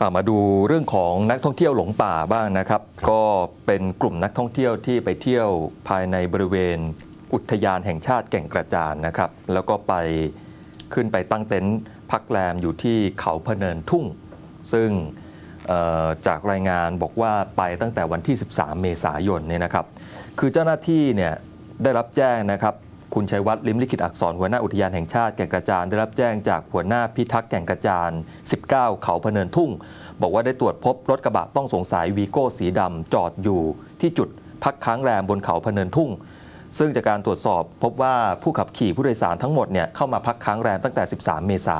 อ่ามาดูเรื่องของนักท่องเที่ยวหลงป่าบ้างนะครับ ก็เป็นกลุ่มนักท่องเที่ยวที่ไปเที่ยวภายในบริเวณอุทยานแห่งชาติแก่งกระจานนะครับ แล้วก็ไปขึ้นไปตั้งเต็นท์พักแรมอยู่ที่เขาพะเนินทุ่ง ซึ่งเอ่อจากรายงานบอกว่าไปตั้งแต่วันที่ 13 เมษายนเนี่ยนะครับ คือเจ้าหน้าที่เนี่ยได้รับแจ้งนะครับ คุณชัยวัฒน์ลิมลิขิตอักษรหัวหน้าอุทยานแห่งชาติแก่งกระจานได้รับแจ้งจากหัวหน้าพิทักษ์แก่งกระจาน 19 เขาพะเนินทุ่ง บอกว่าได้ตรวจพบรถกระบะต้องสงสัยวีโก้สีดำจอดอยู่ที่จุดพักค้างแรมบนเขาพะเนินทุ่ง ซึ่งจากการตรวจสอบพบว่าผู้ขับขี่ผู้โดยสารทั้งหมดเนี่ยเข้ามาพักค้างแรมตั้งแต่ 13 เมษา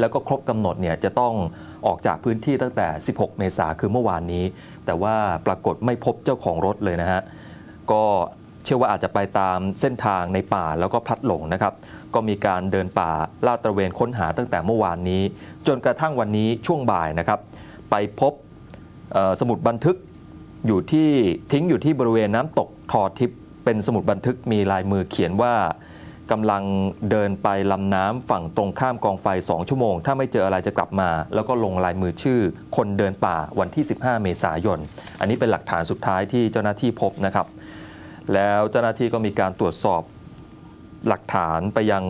แล้วก็ครบกำหนดเนี่ยจะต้องออกจากพื้นที่ตั้งแต่ 16 เมษาคือเมื่อวานนี้ แต่ว่าปรากฏไม่พบเจ้าของรถเลยนะฮะก็ เชื่อว่าอาจจะไปตามเส้นทางในป่าแล้วก็พลัดหลงนะครับ ก็มีการเดินป่าลาดตระเวนค้นหาตั้งแต่เมื่อวานนี้ จนกระทั่งวันนี้ช่วงบ่ายนะครับ ไปพบสมุดบันทึกอยู่ที่ทิ้งอยู่ที่บริเวณน้ำตกทอทิพเป็นสมุดบันทึกมีลายมือเขียนว่ากำลังเดินไปลำน้ำฝั่งตรงข้ามกองไฟ 2 ชั่วโมง ถ้าไม่เจออะไรจะกลับมา แล้วก็ลงลายมือชื่อ คนเดินป่าวันที่ 15 เมษายน อันนี้เป็นหลักฐานสุดท้ายที่เจ้าหน้าที่พบนะครับ แล้วเจ้าหน้าที่ก็มีการตรวจสอบหลักฐานไปยัง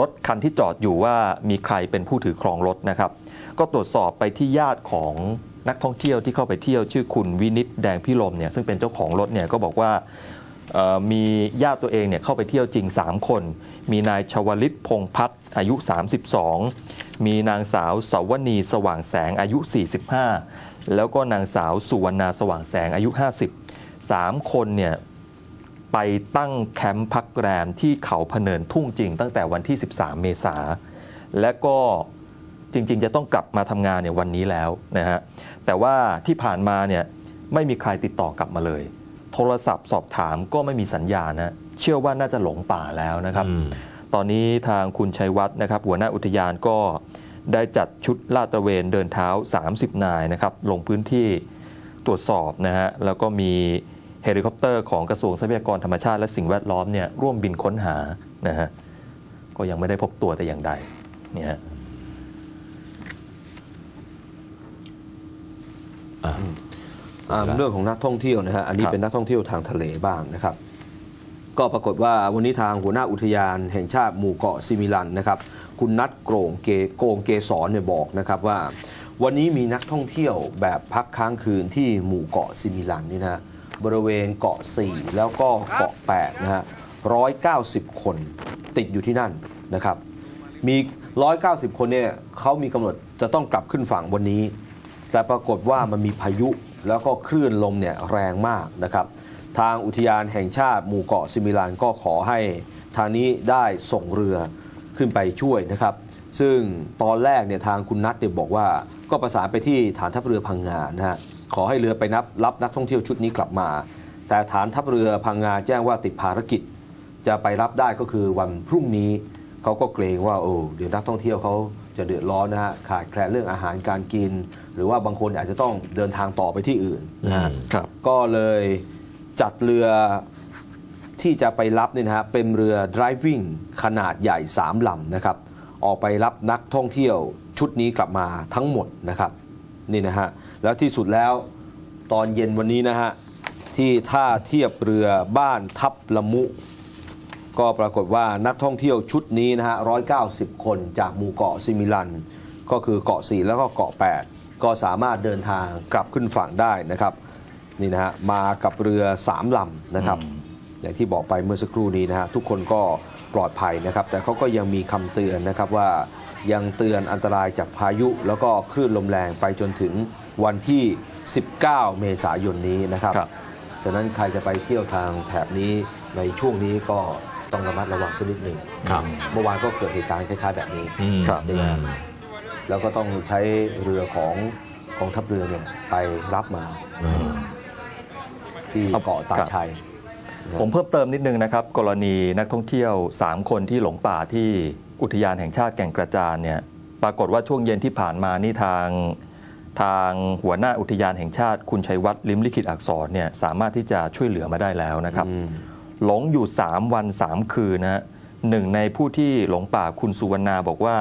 รถคันที่จอดอยู่ว่ามีใครเป็นผู้ถือครองรถนะครับ ก็ตรวจสอบไปที่ญาติของนักท่องเที่ยวที่เข้าไปเที่ยวชื่อคุณวินิตแดงพิรมเนี่ยซึ่งเป็นเจ้าของรถเนี่ยก็บอกว่ามีญาติตัวเองเนี่ยเข้าไปเที่ยวจริง 3 คน มีนายชวลิตพงพัฒน์อายุ 32 มีนางสาวสวนีสว่างแสงอายุ 45 แล้วก็นางสาวสุวรรณาสว่างแสงอายุ 50 3 คนเนี่ยไปตั้งแคมป์พักแรมที่เขาพะเนินทุ่งจริง ตั้งแต่วันที่ 13 เมษาและก็จริง ๆ จะต้องกลับมาทำงานเนี่ยวันนี้แล้วนะฮะแต่ว่าที่ผ่านมาเนี่ยไม่มีใครติดต่อกลับมาเลย โทรศัพท์สอบถามก็ไม่มีสัญญาณนะเชื่อว่าน่าจะหลงป่าแล้วนะครับอืมตอนนี้ทางคุณชัยวัฒน์นะครับ หัวหน้าอุทยานก็ได้จัดชุดลาดตระเวนเดินเท้า 30 นายนะครับ ลงพื้นที่ ตรวจสอบนะฮะแล้วก็มีเฮลิคอปเตอร์ของกระทรวงทรัพยากรธรรมชาติและสิ่งแวดล้อมเนี่ยร่วมบินค้นหานะฮะก็ยังไม่ได้พบตัวแต่อย่างใดเนี่ยฮะอ่าเรื่องของนักท่องเที่ยวนะฮะอันนี้ครับเป็นนักท่องเที่ยวทางทะเลบ้างนะครับ ก็ปรากฏว่าวันนี้ทางหัวหน้าอุทยานแห่งชาติหมู่เกาะซิมิลันนะครับ คุณนัทโกรงเกโกงเกสรเนี่ยบอกนะครับว่า วันนี้มีนักท่องเที่ยวแบบพักค้างคืนที่หมู่เกาะซิมิลันนี่นะบริเวณเกาะ 4 แล้วก็เกาะ8นะฮะ190 คนติดอยู่ที่นั่นนะครับมี 190 คนเนี่ยเขามีกำหนดจะต้องกลับขึ้นฝั่งวันนี้ แต่ปรากฏว่ามันมีพายุแล้วก็คลื่นลมเนี่ยแรงมากนะครับทางอุทยานแห่งชาติหมู่เกาะซิมิลานก็ขอให้ทางนี้ได้ส่งเรือขึ้นไปช่วยนะครับ ซึ่งตอนแรกเนี่ยทางคุณนัทเนี่ยบอกว่า ก็ประสานไปที่ฐานทัพเรือพังงานะฮะขอให้เรือไปนับรับนักท่องเที่ยวชุดนี้กลับมา แต่ฐานทัพเรือพังงาแจ้งว่าติดภารกิจ จะไปรับได้ก็คือวันพรุ่งนี้เขาก็เกรงว่าโอ้เดี๋ยวนักท่องเที่ยวเขาจะเดือดร้อนนะฮะขาดแคลนเรื่องอาหารการกิน หรือว่าบางคนอาจจะต้องเดินทางต่อไปที่อื่นนะฮะครับก็เลยจัดเรือที่จะไปรับเนี่ยนะฮะเป็นเรือ driving ขนาดใหญ่ 3ลำนะครับ ออกไปรับนักท่องเที่ยวชุดนี้กลับมาทั้งหมดนะครับนี่นะฮะแล้วที่สุดแล้วตอนเย็นวันนี้นะฮะที่ท่าเทียบเรือบ้านทับละมุ ก็ปรากฏว่านักท่องเที่ยวชุดนี้นะฮะ190คนจากหมู่เกาะซิมิลัน ก็คือเกาะ4แล้วก็เกาะ 8 ก็สามารถเดินทางกลับขึ้นฝั่งได้นะครับนี่นะฮะมากับเรือ3ลำนะครับ อย่างที่บอกไปเมื่อสักครู่นี้นะฮะทุกคนก็ปลอดภัยนะครับ แต่เขาก็ยังมีคำเตือนนะครับว่ายังเตือนอันตรายจากพายุ แล้วก็คลื่นลมแรงไปจนถึงวันที่ 19 เมษายนนี้นะครับครับฉะนั้นใครจะไปเที่ยวทางแถบนี้ในช่วงนี้ก็ต้องระมัดระวังสักนิดหนึ่งครับเมื่อวานก็เกิดเหตุการณ์คล้ายๆแบบนี้อืมครับใช่ไหมฮะแล้วก็ต้องใช้เรือของกองทัพเรือเนี่ยไปรับมาอืมที่เกาะตาชัย ผมเพิ่มเติมนิดนึงนะครับ กรณีนักท่องเที่ยว 3 คนที่หลงป่าที่อุทยานแห่งชาติแก่งกระจานเนี่ยปรากฏว่าช่วงเย็นที่ผ่านมานี่ทางทางหัวหน้าอุทยานแห่งชาติ คุณชัยวัฒน์ลิมลิขิตอักษรเนี่ยสามารถที่จะช่วยเหลือมาได้แล้วนะครับอืมหลงอยู่ 3 วัน 3 คืนนะฮะหนึ่งในผู้ที่หลงป่าคุณสุวรรณาบอกว่า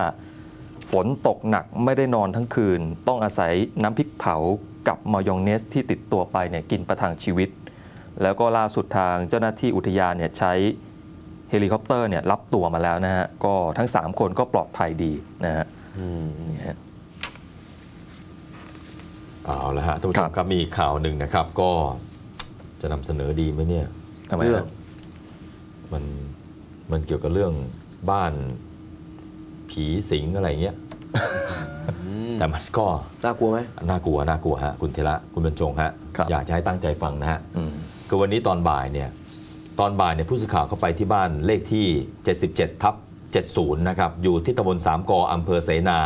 ฝนตกหนักไม่ได้นอนทั้งคืน ต้องอาศัยน้ำพริกเผากับมายองเนสที่ติดตัวไปเนี่ยกินประทังชีวิต แล้วก็ล่าสุดทางเจ้าหน้าที่อุทยานเนี่ยใช้เฮลิคอปเตอร์เนี่ยรับตัวมาแล้วนะฮะก็ทั้ง 3 คนก็ปลอดภัยดีนะฮะอืมนี่ฮะเอาละฮะท่านผู้ชครัมบครับมีข่าวหนึ่งนะครับ ก็จะนำเสนอดีไหมเนี่ยทำไมเรื่อฮะงมันมันเกี่ยวกับเรื่องบ้านผีสิงอะไรเงี้ยแต่มันก็น่ากลัวไหมน่ากลัวน่ากลัวฮะคุณเทระคุณบรรจงฮะครับอยากจะให้ตั้งใจฟังนะฮะอืม คือวันนี้ตอนบ่ายเนี่ยตอนบ่ายเนี่ยผู้สื่อข่าวเข้าไปที่บ้านเลขที่ 77 ทับ 70 นะครับ อยู่ที่ตำบลสามกออำเภอเสนา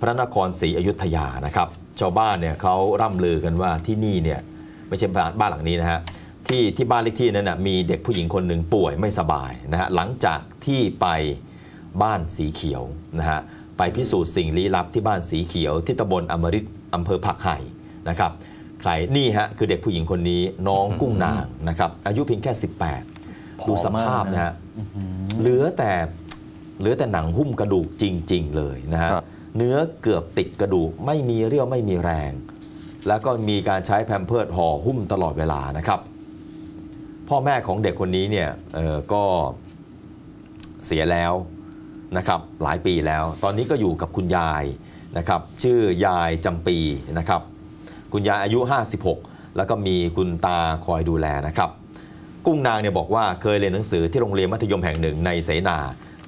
พระนครศรีอยุธยานะครับ ชาวบ้านเนี่ยเขาร่ำลือกันว่าที่นี่เนี่ยไม่ใช่บ้านบ้านหลังนี้นะฮะที่ที่บ้านเลขที่นั้นนะมีเด็กผู้หญิงคนหนึ่งป่วยไม่สบายนะฮะหลังจากที่ไปบ้านสีเขียวนะฮะไปพิสูจน์สิ่งลี้ลับที่บ้านสีเขียวที่ตำบลอมฤตอำเภอผักไห่นะครับ ใครนี่ฮะคือเด็กผู้หญิงคนนี้น้องกุ้งนางนะครับอายุเพียงแค่ 18ดูสภาพนะฮะเหลือแต่เหลือแต่หนังหุ้มกระดูกจริง ๆ เลยนะฮะครับเนื้อเกือบติดกระดูกไม่มีเรี่ยวไม่มีแรง แล้วก็มีการใช้แพมเพิร์ดห่อหุ้มตลอดเวลานะครับ พ่อแม่ของเด็กคนนี้เนี่ยเอ่อก็เสียแล้วนะครับหลายปีแล้ว ตอนนี้ก็อยู่กับคุณยายนะครับ ชื่อยายจำปีนะครับ คุณยายอายุ 56 แล้วก็มีคุณตาคอยดูแลนะครับ กุ้งนางเนี่ยบอกว่าเคยเรียนหนังสือที่โรงเรียนมัธยมแห่งหนึ่งในเสนา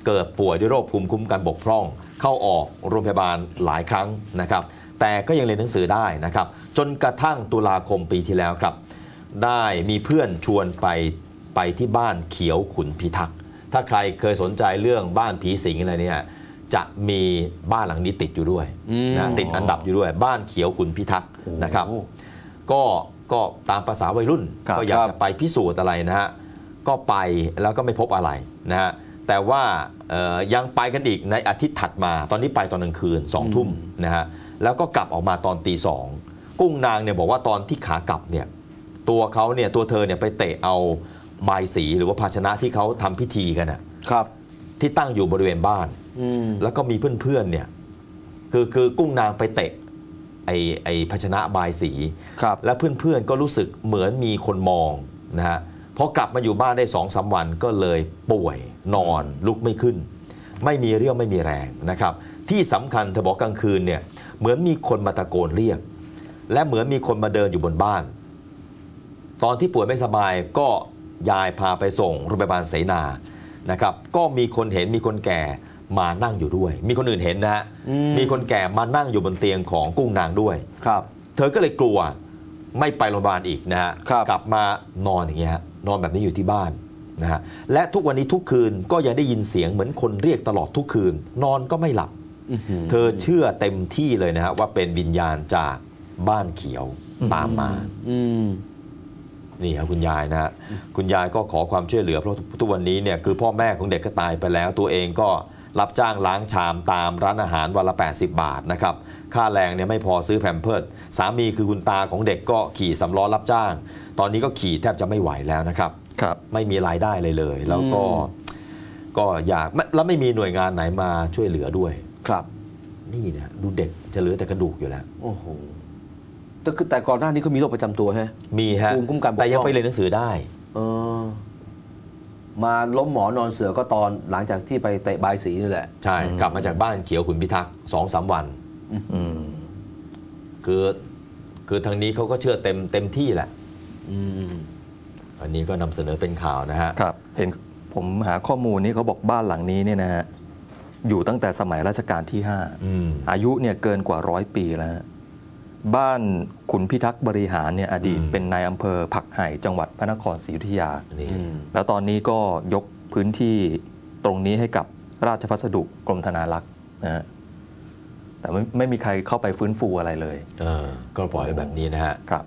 เกิดป่วยด้วยโรคภูมิคุ้มกันบกพร่อง เข้าออกโรงพยาบาลหลายครั้งนะครับ แต่ก็ยังเรียนหนังสือได้นะครับ จนกระทั่งตุลาคมปีที่แล้วครับ ได้มีเพื่อนชวนไปไปที่บ้านเขียวขุนพิทักษ์ถ้าใครเคยสนใจเรื่องบ้านผีสิงอะไรเนี่ยจะมีบ้านหลังนี้ติดอยู่ด้วยอืมนะติดอันดับอยู่ด้วย บ้านเขียวขุนพิทักษ์ นะครับโอ้ก็ก็ตามภาษาวัยรุ่นครับก็อยากครับจะไปพิสูจน์อะไรนะฮะก็ไปแล้วก็ไม่พบอะไรนะฮะแต่ว่าเอ่อยังไปกันอีกในอาทิตย์ถัดมา ตอนนี้ไปตอนกลางคืนสองทุ่มนะฮะแล้วก็กลับออกมาตอนตีสองกุ้งนางเนี่ยบอกว่าตอนที่ขากลับเนี่ยตัวเขาเนี่ยตัวเธอเนี่ยไปเตะเอาใบายสีหรือว่าภาชนะที่เขาทำพิธีกันน่ะครับที่ตั้งอยู่บริเวณบ้านอืมแล้วก็มีเพื่อนๆเนี่ยคือคือกุ้งนางไปเตะ ไอไอภาชนะบายสี ครับแล้วเพื่อนๆก็รู้สึกเหมือนมีคนมองนะฮะพอกลับมาอยู่บ้านได้สองสาวันก็เลยป่วยนอนลุกไม่ขึ้น ไม่มีเรี่ยวไม่มีแรงนะครับ ที่สำคัญเธอบอกกลางคืนเนี่ยเหมือนมีคนมาตะโกนเรียก และเหมือนมีคนมาเดินอยู่บนบ้าน ตอนที่ป่วยไม่สบายก็ยายพาไปส่งโรงพยาบาลเสนานะครับก็มีคนเห็นมีคนแก่ มานั่งอยู่ด้วย มีคนอื่นเห็นนะฮะอืมมีคนแก่มานั่งอยู่บนเตียงของกุ้งนางด้วยครับ เธอก็เลยกลัวไม่ไปโรงพยาบาลอีกนะฮะครับกลับมานอนอย่างเงี้ยฮะนอนแบบนี้อยู่ที่บ้านนะฮะและทุกวันนี้ทุกคืนก็ยังได้ยินเสียงเหมือนคนเรียกตลอดทุกคืน นอนก็ไม่หลับอื้อหือเธอเชื่อเต็มที่เลยนะฮะว่าเป็นวิญญาณจากบ้านเขียวตามมาอืมนี่ครับคุณยายนะฮะคุณยายก็ขอความช่วยเหลือเพราะทุกวันนี้เนี่ยคือพ่อแม่ของเด็กก็ตายไปแล้ว ตัวเองก็ รับจ้างล้างชามตามร้านอาหารวันละ 80 บาทนะครับค่าแรงเนี่ยไม่พอซื้อแผ่นเพิร์ดสามีคือคุณตาของเด็กก็ขี่สำล้อรับจ้าง ตอนนี้ก็ขี่แทบจะไม่ไหวแล้วนะครับครับ ไม่มีรายได้เลยเลย แล้วก็อืมก็อยากไม่แล้วไม่มีหน่วยงานไหนมาช่วยเหลือด้วยครับ นี่นะดูเด็กจะเหลือแต่กระดูกอยู่แล้วโอ้โหแต่คือแต่ก่อนหน้านี้เขามีโรคประจำตัวฮะมีฮะภูมิคุ้มกันบกพร่องแต่ยังไปเรียนหนังสือได้เออ มาล้มหมอนอนเสือก็ตอนหลังจากที่ไปเตะบายสีนี่แหละ ใช่ กลับมาจากบ้านเขียวขุนพิทักษ์สองสามวันอืมคือคือทางนี้เขาก็เชื่อเต็มเต็มที่แหละอืมอันนี้ก็นำเสนอเป็นข่าวนะฮะครับ เห็นผมหาข้อมูลนี้เขาบอกบ้านหลังนี้เนี่ยนะฮะอยู่ตั้งแต่สมัยรัชกาลที่อืม5อายุเนี่ยเกินกว่าร้อยปีแล้วฮะ บ้านขุนพิทักษ์บริหารเนี่ยอดีตอืมเป็นนายอำเภอผักไห่จังหวัดพระนครศรีอยุธยานี่อืมแล้วตอนนี้ก็ยกพื้นที่ตรงนี้ให้กับราชพัสดุกรมธนารักษ์นะฮะแต่ไม่ไม่มีใครเข้าไปฟื้นฟูอะไรเลย เออก็ปล่อยไว้แบบนี้นะฮะครับ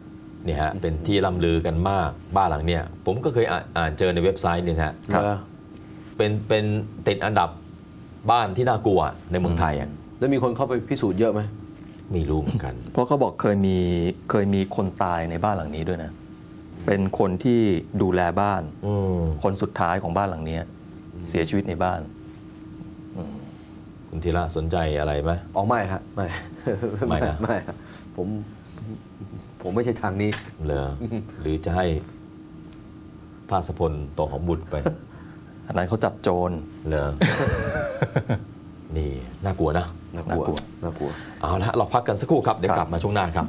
นี่ฮะเป็นที่ล่ำลือกันมากบ้านหลังเนี้ยผมก็เคยอ่านอ่านเจอในเว็บไซต์เนี่ยนะฮะครับเออเป็นเป็นติดอันดับบ้านที่น่ากลัวในเมืองไทยอะแล้วมีคนเข้าไปพิสูจน์เยอะไหม ไม่รู้เหมือนกัน เพราะเขาบอกเคยมีเคยมีคนตายในบ้านหลังนี้ด้วยนะ เป็นคนที่ดูแลบ้านอืมคนสุดท้ายของบ้านหลังเนี้ยเสียชีวิตในบ้านคุณธีระสนใจอะไรไหมอ๋อไม่ฮะไม่ไม่นะไม่ฮะผมผมไม่ใช่ทางนี้เหรอหรือจะให้ภาสพลโตของบุตรไปอันนั้นเขาจับโจรเหรอ นี่น่ากลัวนะน่ากลัวน่ากลัวน่ากลัวเอาละเราพักกันสักครู่ครับเดี๋ยวกลับมาช่วงหน้าครับ